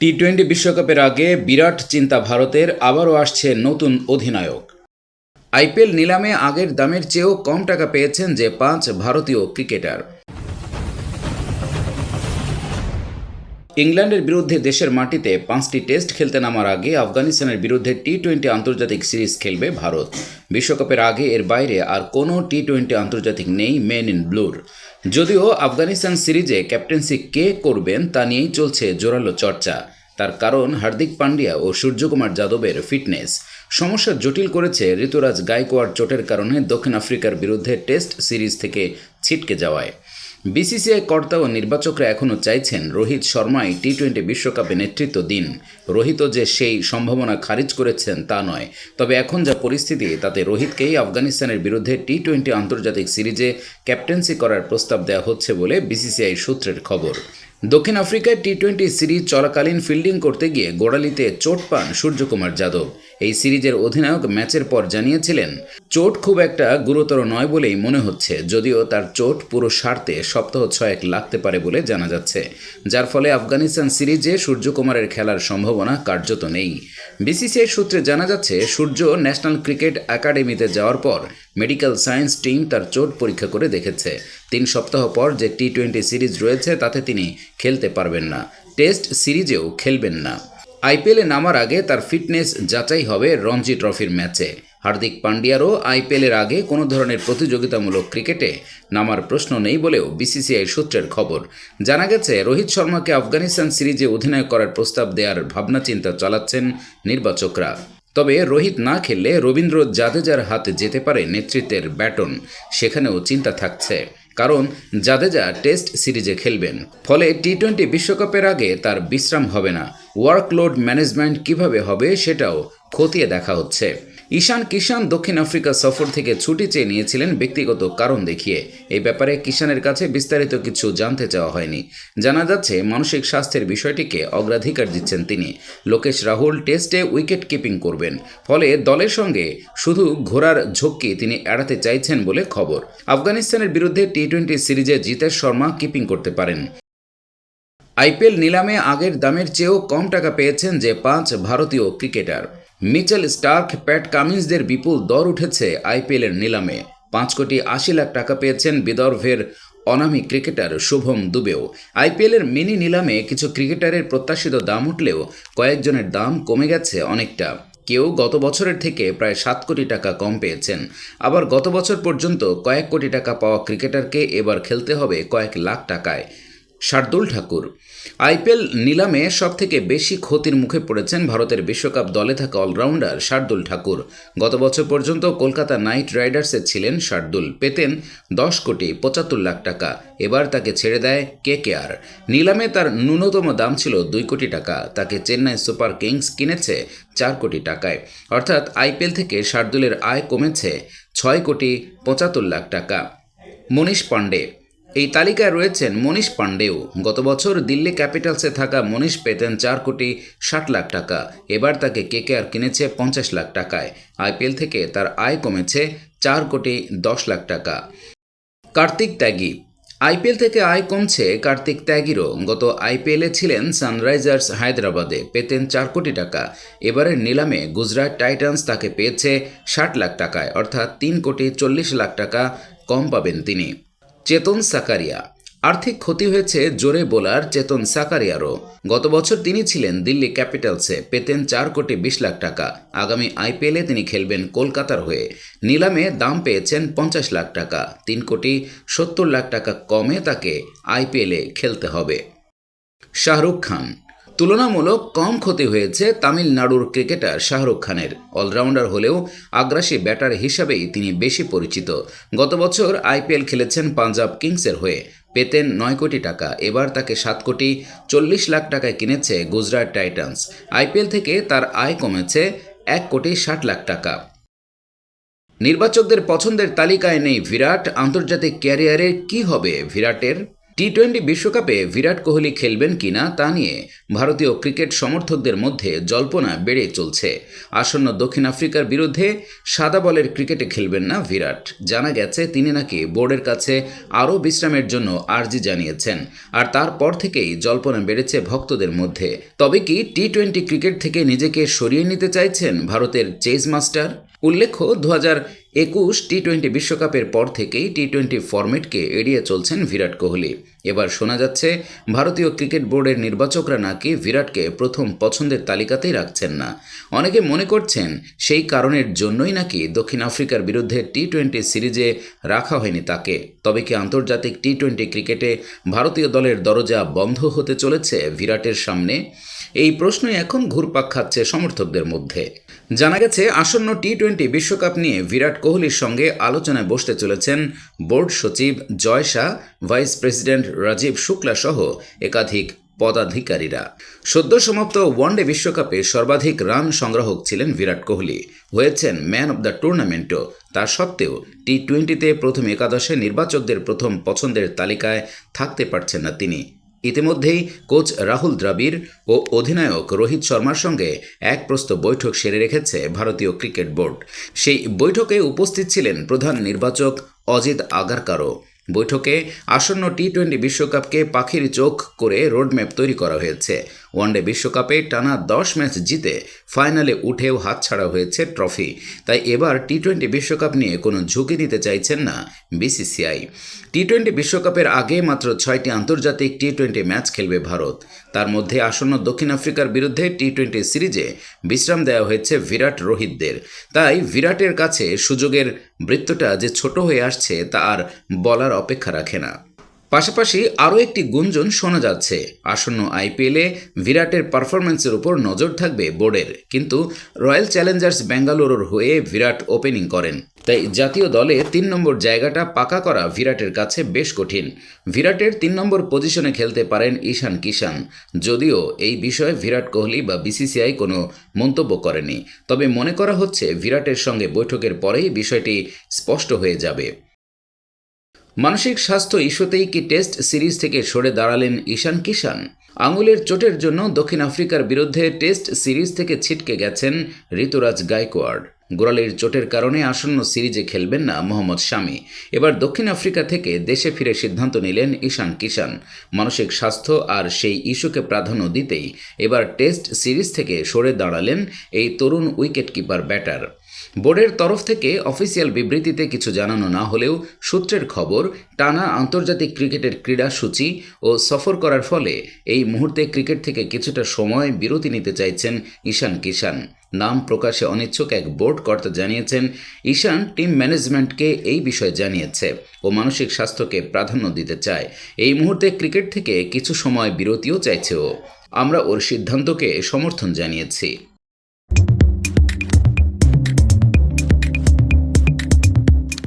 T twenty বিশ্বকাপের আগে বিরাট চিন্তা ভারতের, আবারও আসছে নতুন অধিনায়ক। আইপিএল নিলামে আগের দামের চেয়েও কম টাকা পেয়েছেন যে পাঁচ ভারতীয় ক্রিকেটার। ইংল্যান্ডের বিরুদ্ধে দেশের মাটিতে পাঁচটি টেস্ট খেলতে নামার আগে আফগানিস্তানের বিরুদ্ধে টি টোয়েন্টি আন্তর্জাতিক সিরিজ খেলবে ভারত। বিশ্বকাপের আগে এর বাইরে আর কোনো টি টোয়েন্টি আন্তর্জাতিক নেই মেন ইন ব্লুর। যদিও আফগানিস্তান সিরিজে ক্যাপ্টেন্সি কে করবেন তা নিয়েই চলছে জোরালো চর্চা। তার কারণ হার্দিক পান্ডিয়া ও সূর্যকুমার যাদবের ফিটনেস। সমস্যা জটিল করেছে ঋতুরাজ গায়কোয়াড় চোটের কারণে দক্ষিণ আফ্রিকার বিরুদ্ধে টেস্ট সিরিজ থেকে ছিটকে যাওয়ায়। বিসিসিআই কর্তা ও নির্বাচকরা এখনও চাইছেন রোহিত শর্মাই টি টোয়েন্টি বিশ্বকাপে নেতৃত্ব দিন। রোহিতও যে সেই সম্ভাবনা খারিজ করেছেন তা নয়। তবে এখন যা পরিস্থিতি, তাতে রোহিতকেই আফগানিস্তানের বিরুদ্ধে টি টোয়েন্টি আন্তর্জাতিক সিরিজে ক্যাপ্টেন্সি করার প্রস্তাব দেওয়া হচ্ছে বলে বিসিসিআই সূত্রের খবর। দক্ষিণ আফ্রিকায় টি টোয়েন্টি সিরিজ চলাকালীন ফিল্ডিং করতে গিয়ে গোড়ালিতে চোট পান সূর্যকুমার যাদব। এই সিরিজের অধিনায়ক ম্যাচের পর জানিয়েছিলেন, চোট খুব একটা গুরুতর নয় বলেই মনে হচ্ছে, যদিও তার চোট পুরো সারতে সপ্তাহ ছয়েক লাগতে পারে বলে জানা যাচ্ছে। যার ফলে আফগানিস্তান সিরিজে সূর্যকুমারের খেলার সম্ভাবনা কার্যত নেই। বিসিসিআই সূত্রে জানা যাচ্ছে, সূর্য ন্যাশনাল ক্রিকেট একাডেমিতে যাওয়ার পর মেডিকেল সায়েন্স টিম তার চোট পরীক্ষা করে দেখেছে। তিন সপ্তাহ পর যে টি টোয়েন্টি সিরিজ রয়েছে, তাতে তিনি খেলতে পারবেন না। টেস্ট সিরিজেও খেলবেন না। আইপিএলে নামার আগে তার ফিটনেস যাচাই হবে রঞ্জি ট্রফির ম্যাচে। হার্দিক পান্ডিয়ারও আইপিএলের আগে কোনো ধরনের প্রতিযোগিতামূলক ক্রিকেটে নামার প্রশ্ন নেই বলেও বিসিসিআই সূত্রের খবর। জানা গেছে, রোহিত শর্মাকে আফগানিস্তান সিরিজে অধিনায়ক করার প্রস্তাব দেওয়ার ভাবনা চিন্তা চালাচ্ছেন নির্বাচকরা। তবে রোহিত না খেললে রবীন্দ্র জাদেজার হাতে যেতে পারে নেতৃত্বের ব্যাটন, সেখানেও চিন্তা থাকছে। কারণ জাদেজা টেস্ট সিরিজে খেলবেন। ফলে টি টোয়েন্টি বিশ্বকাপের আগে তার বিশ্রাম হবে না। ওয়ার্কলোড ম্যানেজমেন্ট কীভাবে হবে সেটাও খতিয়ে দেখা হচ্ছে। ঈশান কিষান দক্ষিণ আফ্রিকা সফর থেকে ছুটি চেয়ে নিয়েছিলেন ব্যক্তিগত কারণ দেখিয়ে। এই ব্যাপারে কিষানের কাছে বিস্তারিত কিছু জানতে চাওয়া হয়নি। জানা যাচ্ছে, মানসিক স্বাস্থ্যের বিষয়টিকে অগ্রাধিকার দিচ্ছেন তিনি। লোকেশ রাহুল টেস্টে উইকেট কিপিং করবেন। ফলে দলের সঙ্গে শুধু ঘোরার ঝক্কি তিনি এড়াতে চাইছেন বলে খবর। আফগানিস্তানের বিরুদ্ধে টি টোয়েন্টি সিরিজে জিতেশ শর্মা কিপিং করতে পারেন। আইপিএল নিলামে আগের দামের চেয়েও কম টাকা পেয়েছেন যে পাঁচ ভারতীয় ক্রিকেটার। মিচেল স্টার্ক, প্যাট কামিন্সদের বিপুল দর উঠেছে আইপিএলের নিলামে। পাঁচ কোটি আশি লাখ টাকা পেয়েছেন বিদর্ভের অনামী ক্রিকেটার শুভম দুবেও। আইপিএলের মিনি নিলামে কিছু ক্রিকেটারের প্রত্যাশিত দাম উঠলেও কয়েকজনের দাম কমে গেছে অনেকটা। কেউ গত বছরের থেকে প্রায় সাত কোটি টাকা কম পেয়েছেন। আবার গত বছর পর্যন্ত কয়েক কোটি টাকা পাওয়া ক্রিকেটারকে এবার খেলতে হবে কয়েক লাখ টাকায়। শার্দুল ঠাকুর আইপিএল নিলামে সবথেকে বেশি ক্ষতির মুখে পড়েছেন ভারতের বিশ্বকাপ দলে থাকা অলরাউন্ডার শার্দুল ঠাকুর। গত বছর পর্যন্ত কলকাতা নাইট রাইডার্সে ছিলেন শার্দুল, পেতেন দশ কোটি পঁচাত্তর লাখ টাকা। এবার তাকে ছেড়ে দেয় কে কে আর নিলামে তার ন্যূনতম দাম ছিল দুই কোটি টাকা, তাকে চেন্নাই সুপার কিংস কিনেছে চার কোটি টাকায়। অর্থাৎ আইপিএল থেকে শার্দুলের আয় কমেছে ছয় কোটি পঁচাত্তর লাখ টাকা। মনীষ পাণ্ডে এই তালিকায় রয়েছেন মনীষ পাণ্ডেও। গত বছর দিল্লি ক্যাপিটালসে থাকা মনীষ পেতেন চার কোটি ষাট লাখ টাকা। এবার তাকে কেকেআর কিনেছে পঞ্চাশ লাখ টাকায়। আইপিএল থেকে তার আয় কমেছে চার কোটি দশ লাখ টাকা। কার্তিক ত্যাগী। আইপিএল থেকে আয় কমছে কার্তিক ত্যাগীরও। গত আইপিএলে ছিলেন সানরাইজার্স হায়দ্রাবাদে। পেতেন চার কোটি টাকা। এবারের নিলামে গুজরাট টাইটান্স তাকে পেয়েছে ষাট লাখ টাকায়। অর্থাৎ তিন কোটি চল্লিশ লাখ টাকা কম পাবেন তিনি। চেতন সাকারিয়া। আর্থিক ক্ষতি হয়েছে জোরে বোলার চেতন সাকারিয়ারও। গত বছর তিনি ছিলেন দিল্লি ক্যাপিটালসে, পেতেন চার কোটি বিশ লাখ টাকা। আগামী আইপিএলে তিনি খেলবেন কলকাতার হয়ে। নিলামে দাম পেয়েছেন পঞ্চাশ লাখ টাকা। তিন কোটি সত্তর লাখ টাকা কমে তাকে আইপিএলে খেলতে হবে। শাহরুখ খান তুলনামূলক কম ক্ষতি হয়েছে তামিলনাড়ুর ক্রিকেটার শাহরুখ খানের। অলরাউন্ডার হলেও আগ্রাসী ব্যাটার হিসাবেই তিনি বেশি পরিচিত। গত বছর আইপিএল খেলেছেন পাঞ্জাব কিংসের হয়ে। পেতেন নয় কোটি টাকা। এবার তাকে সাত কোটি চল্লিশ লাখ টাকায় কিনেছে গুজরাট টাইটান্স। আইপিএল থেকে তার আয় কমেছে এক কোটি ষাট লাখ টাকা। নির্বাচকদের পছন্দের তালিকায় নেই বিরাট। আন্তর্জাতিক ক্যারিয়ারে কি হবে বিরাটের? টি টোয়েন্টি বিশ্বকাপে বিরাট কোহলি খেলবেন কিনা তা নিয়ে ভারতীয় ক্রিকেট সমর্থকদের মধ্যে জল্পনা বেড়ে চলছে। আসন্ন দক্ষিণ আফ্রিকার বিরুদ্ধে সাদা বলের ক্রিকেটে খেলবেন না বিরাট। জানা গেছে, তিনি নাকি বোর্ডের কাছে আরও বিশ্রামের জন্য আর্জি জানিয়েছেন, আর তারপর থেকেই জল্পনা বেড়েছে ভক্তদের মধ্যে। তবে কি টি টোয়েন্টি ক্রিকেট থেকে নিজেকে সরিয়ে নিতে চাইছেন ভারতের চেজ মাস্টার? উল্লেখ্য দু হাজার একুশ টি টোয়েন্টি বিশ্বকাপের পর থেকেই টি টোয়েন্টি ফরম্যাটকে এড়িয়ে চলছেন বিরাট কোহলি। এবার শোনা যাচ্ছে, ভারতীয় ক্রিকেট বোর্ডের নির্বাচকরা নাকি বিরাটকে প্রথম পছন্দের তালিকাতেই রাখছেন না। অনেকে মনে করছেন, সেই কারণের জন্যই নাকি দক্ষিণ আফ্রিকার বিরুদ্ধে টি টোয়েন্টি সিরিজে রাখা হয়নি তাকে। তবে কি আন্তর্জাতিক টি টোয়েন্টি ক্রিকেটে ভারতীয় দলের দরজা বন্ধ হতে চলেছে বিরাটের সামনে? এই প্রশ্নই এখন ঘুরপাক খাচ্ছে সমর্থকদের মধ্যে। জানা গেছে, আসন্ন টি টোয়েন্টি বিশ্বকাপ নিয়ে বিরাট কোহলির সঙ্গে আলোচনায় বসতে চলেছেন বোর্ড সচিব জয় শাহ, ভাইস প্রেসিডেন্ট রাজীব শুক্লা সহ একাধিক পদাধিকারীরা। সদ্য সমাপ্ত ওয়ানডে বিশ্বকাপে সর্বাধিক রান সংগ্রাহক ছিলেন বিরাট কোহলি। হয়েছেন ম্যান অব দ্য টুর্নামেন্টও। তা সত্ত্বেও টি টোয়েন্টিতে প্রথম একাদশে নির্বাচকদের প্রথম পছন্দের তালিকায় থাকতে পারছেন না তিনি। ইতিমধ্যেই কোচ রাহুল দ্রাবিড় ও অধিনায়ক রোহিত শর্মার সঙ্গে এক প্রস্ত বৈঠক সেরে রেখেছে ভারতীয় ক্রিকেট বোর্ড। সেই বৈঠকে উপস্থিত ছিলেন প্রধান নির্বাচক অজিত আগারকারও। বৈঠকে আসন্ন টি টোয়েন্টি বিশ্বকাপকে পাখির চোখ করে রোডম্যাপ তৈরি করা হয়েছে। ওয়ানডে বিশ্বকাপে টানা দশ ম্যাচ জিতে ফাইনালে উঠেও হাতছাড়া হয়েছে ট্রফি। তাই এবার টি টোয়েন্টি বিশ্বকাপ নিয়ে কোনো ঝুঁকি নিতে চাইছেন না বিসিসিআই। টি টোয়েন্টি বিশ্বকাপের আগে মাত্র ছয়টি আন্তর্জাতিক টি টোয়েন্টি ম্যাচ খেলবে ভারত। তার মধ্যে আসন্ন দক্ষিণ আফ্রিকার বিরুদ্ধে টি টোয়েন্টি সিরিজে বিশ্রাম দেওয়া হয়েছে বিরাট রোহিতদের। তাই বিরাটের কাছে সুযোগের বৃত্তটা যে ছোট হয়ে আসছে তা আর বলার অপেক্ষা রাখে না। পাশাপাশি আরও একটি গুঞ্জন শোনা যাচ্ছে। আসন্ন আইপিএলে বিরাটের পারফরম্যান্সের উপর নজর থাকবে বোর্ডের। কিন্তু রয়্যাল চ্যালেঞ্জার্স বেঙ্গালুরুর হয়ে বিরাট ওপেনিং করেন। তাই জাতীয় দলে তিন নম্বর জায়গাটা পাকা করা বিরাটের কাছে বেশ কঠিন। বিরাটের তিন নম্বর পজিশনে খেলতে পারেন ঈশান কিষান যদিও এই বিষয়ে বিরাট কোহলি বা বিসিসিআই কোনো মন্তব্য করেনি। তবে মনে করা হচ্ছে বিরাটের সঙ্গে বৈঠকের পরেই বিষয়টি স্পষ্ট হয়ে যাবে। মানসিক স্বাস্থ্য ইস্যুতেই কি টেস্ট সিরিজ থেকে সরে দাঁড়ালেন ঈশান কিষান আঙুলের চোটের জন্য দক্ষিণ আফ্রিকার বিরুদ্ধে টেস্ট সিরিজ থেকে ছিটকে গেছেন ঋতুরাজ গায়কোয়াড় গোড়ালির চোটের কারণে আসন্ন সিরিজে খেলবেন না মোহাম্মদ শামি। এবার দক্ষিণ আফ্রিকা থেকে দেশে ফিরে সিদ্ধান্ত নিলেন ঈশান কিষান মানসিক স্বাস্থ্য আর সেই ইস্যুকে প্রাধান্য দিতেই এবার টেস্ট সিরিজ থেকে সরে দাঁড়ালেন এই তরুণ উইকেট কিপার ব্যাটার। বোর্ডের তরফ থেকে অফিসিয়াল বিবৃতিতে কিছু জানানো না হলেও সূত্রের খবর, টানা আন্তর্জাতিক ক্রিকেটের ক্রীড়া সূচি ও সফর করার ফলে এই মুহূর্তে ক্রিকেট থেকে কিছুটা সময় বিরতি নিতে চাইছেন ঈশান কিষান নাম প্রকাশে অনিচ্ছুক এক বোর্ড কর্তা জানিয়েছেন, ঈশান টিম ম্যানেজমেন্টকে এই বিষয়ে জানিয়েছে ও মানসিক স্বাস্থ্যকে প্রাধান্য দিতে চায়। এই মুহূর্তে ক্রিকেট থেকে কিছু সময় বিরতিও চাইছে ও। আমরা ওর সিদ্ধান্তকে সমর্থন জানিয়েছি।